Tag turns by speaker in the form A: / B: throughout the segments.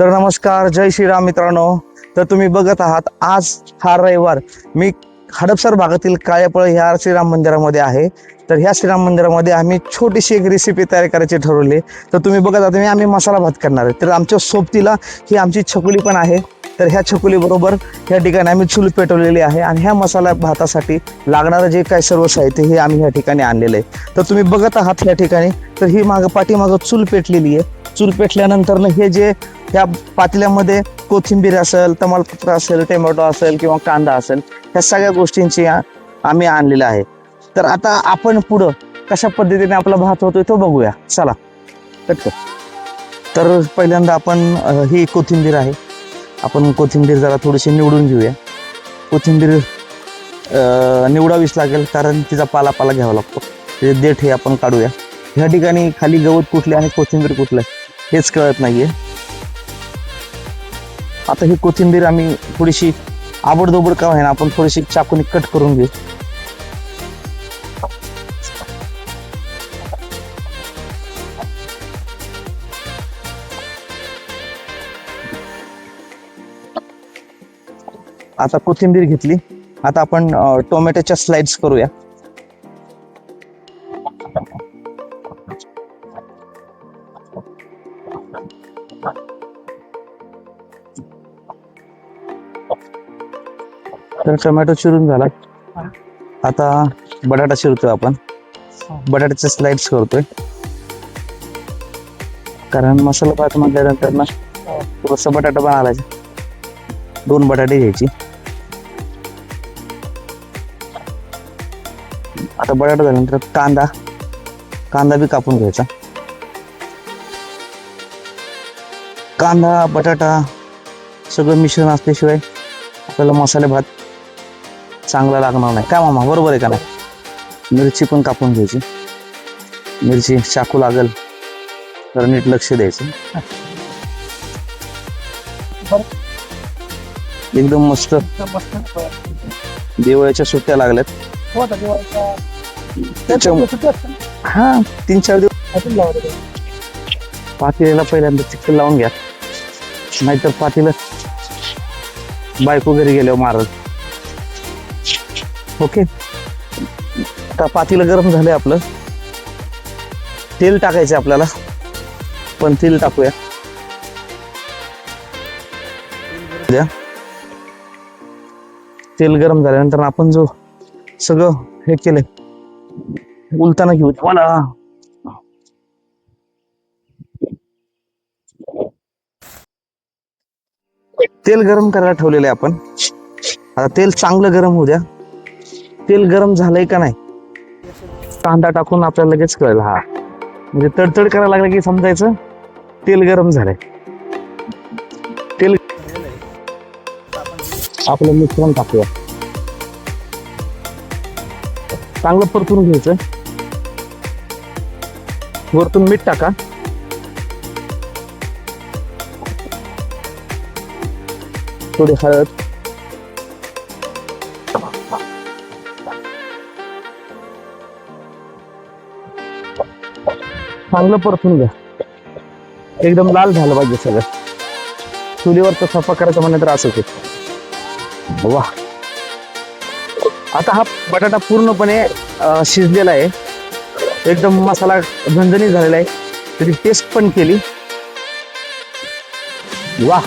A: तर नमस्कार जय श्रीराम मित्रांनो. तर तुम्ही बघत आहात आज हा रविवार. मी हडपसर भागातील काळेपळ ह्या श्रीराम मंदिरामध्ये आहे. तर ह्या श्रीराम मंदिरामध्ये आम्ही छोटीशी एक रेसिपी तयार करायची ठरवली तर तुम्ही बघत आहात आम्ही मसाला भात करणार आहे. तर आमच्या सोबतीला ही आमची छकुली पण आहे. तर ह्या छकुलीबरोबर ह्या ठिकाणी आम्ही चूल पेटवलेली आहे आणि ह्या मसाला भातासाठी लागणारं जे काही सर्व साहित्य हे आम्ही ह्या ठिकाणी आणलेलं आहे. तर तुम्ही बघत आहात ह्या ठिकाणी तर ही मागं पाठीमागं चूल पेटलेली आहे. चूल पेटल्यानंतर हे जे ह्या पातल्यामध्ये कोथिंबीर असेल तमालपत्र असेल टोमॅटो असेल किंवा कांदा असेल ह्या सगळ्या गोष्टींची आम्ही आणलेलं आहे. तर आता आपण पुढं कशा पद्धतीने आपला भात होतोय तो बघूया. चला तर पहिल्यांदा आपण ही कोथिंबीर आहे. आपण कोथिंबीर जरा थोडीशी निवडून घेऊया. कोथिंबीर निवडावीच लागेल कारण तिचा पाला पाला घ्यावा लागतो. त्याचे देठ हे आपण काढूया. ह्या ठिकाणी खाली गवत कुठले आणि कोथिंबीर कुठलं आहे हेच कळत नाहीये. आता ही कोथिंबीर आम्ही थोडीशी आबडदोबड का होईना आपण थोडीशी चाकूने कट करून घेऊ. आता कोथिंबीर घेतली. आता आपण टोमॅटोच्या स्लाइड्स करूया. तर टोमॅटो चिरून झाला. आता बटाटा चिरतोय आपण. बटाट्याचे स्लाइड्स करतोय. कारण मसाला भात म्हटल्यानंतर ना थोडस बटाटा पण आलायचा दोन बटाटे घ्यायची. आता बटाटा झाल्यानंतर कांदा कांदा बी कापून घ्यायचा. कांदा बटाटा सगळं मिश्रण असल्याशिवाय आपल्याला मसाले भात चांगला लागणार नाही. काय मामा बरोबर आहे का नाही? मिरची पण कापून घ्यायची. मिरची चाकू लागल तर नीट लक्ष द्यायचं. एकदम मस्त. दिवाळीच्या सुट्ट्या लागल्यात. हा तीन चार दिवस पातेल्याला पहिल्यांदा चिकन लावून घ्या. नाहीतर पातेलं बायको घरी गेल्यावर मारल. ओके? आता पातेलं गरम झालंय आपलं. तेल टाकायचं आपल्याला. पण तेल टाकूया. द्या तेल गरम झाल्यानंतर आपण जो सगळं हे केलंय. उलताना घेऊ मला तेल गरम करायला ठेवलेलं आहे आपण. आता तेल चांगलं गरम होऊ द्या. तेल गरम झालंय का नाही? कांदा टाकून आपल्याला लगेच कळेल. हा. म्हणजे तडतड करायला लागलं की समजायचं? तेल गरम झालंय. तेल आपलं मिश्रण टाकूया. चांगलं परतून घ्यायचं. वरतून मीठ टाका. थोडी हळद. चांगलं परतून घ्या. एकदम लाल झालं पाहिजे सगळं. चुलीवर तर सफा करायचं म्हणलं तर असं होते वा आता हा बटाटा पूर्णपणे शिजलेला आहे. एकदम मसाला झणझणीत झालेला आहे. त्याची टेस्ट पण केली. वा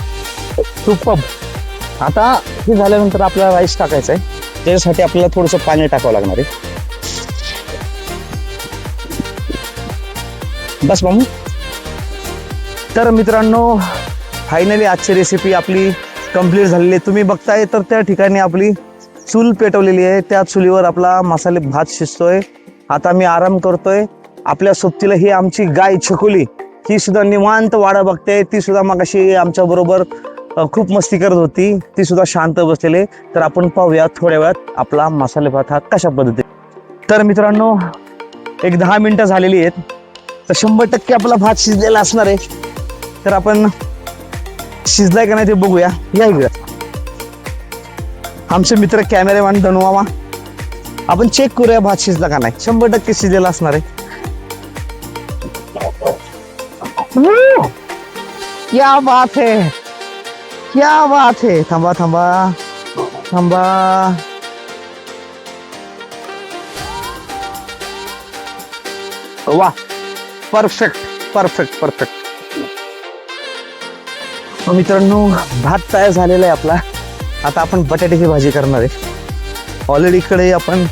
A: सुपब आता हे झाल्यानंतर आपल्याला राईस टाकायचा आहे. त्याच्यासाठी आपल्याला थोडंसं पाणी टाकावं लागणार आहे. बस मामू तर मित्रांनो फायनली आजची रेसिपी आपली कंप्लीट झालेली आहे. तुम्ही बघताय तर त्या ठिकाणी आपली चूल पेटवलेली आहे. त्या चुलीवर आपला मसाले भात शिजतोय. आता मी आराम करतोय. आपल्या सोबतीला ही आमची गाय छकुली ही सुद्धा निवांत वाडा बघते. ती सुद्धा मग अशी आमच्या बरोबर खूप मस्ती करत होती. ती सुद्धा शांत बसलेले तर आपण पाहूया थोड्या वेळात आपला मसाले भात हा कशा पद्धतीने. तर मित्रांनो एक दहा मिनटं झालेली आहेत. तर शंभर टक्के आपला भात शिजलेला असणार आहे. तर आपण शिजलाय का नाही ते बघूया. या इकडं. आमचे मित्र कॅमेरामॅन धनुमामा आपण चेक करूया भात शिजला का नाही. शंभर टक्के शिजलेला असणार आहे. क्या बात है. क्या बात है. थांबा थांबा. थांबा. वा. परफेक्ट परफेक्ट परफेक्ट मित्रांनो भात तयार झालेला आहे आपला. आता आपण बटाट्याची भाजी करणार आहे. ऑलरेडी कढई आपण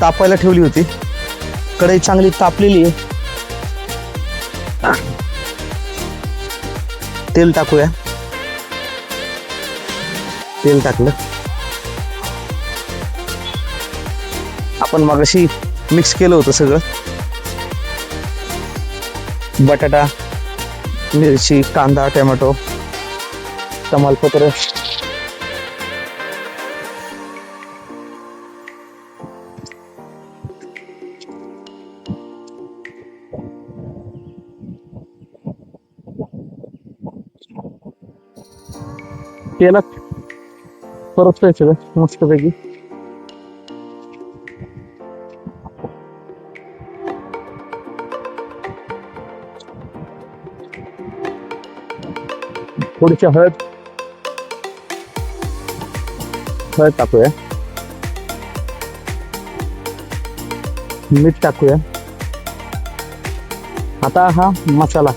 A: तापायला ठेवली होती. कढई चांगली तापलेली आहे. तेल टाकूया. तेल टाकलं. आपण मगाशी मिक्स केलं होतं सगळं. बटाटा मिरची कांदा टोमॅटो तमालपत्र तेलात परत सगळं मस्तपैकी. थोडीशी हळद. हळद टाकूया. मीठ टाकूया. आता हा मसाला.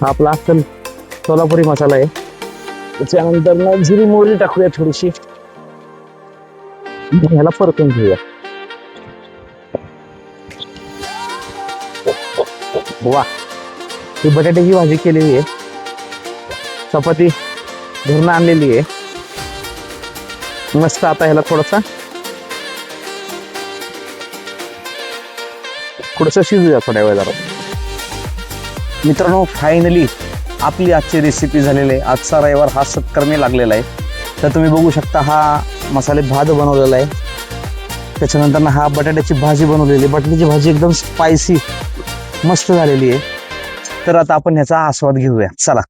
A: हा आपला असेल सोलापुरी मसाला आहे. त्याच्यानंतर ना जिरी मोहरी टाकूया थोडीशी. ह्याला परतून घेऊया. वा. ही बटाट्याची भाजी केलेली आहे. चपाती घरून आणलेली आहे. मस्त आता ह्याला थोडासा थोडस शिजूया थोड्या वेळ जरा मित्रांनो फायनली आपली आजची रेसिपी झालेली आहे. आजचा रविवार हा सत्कर्मी लागलेला आहे. तर तुम्ही बघू शकता हा मसाले भात बनवलेला आहे. त्याच्यानंतर ना हा बटाट्याची भाजी बनवलेली आहे. बटाट्याची भाजी एकदम स्पायसी मस्त झालेली आहे. तर आता आपण ह्याचा आस्वाद घेऊया. चला.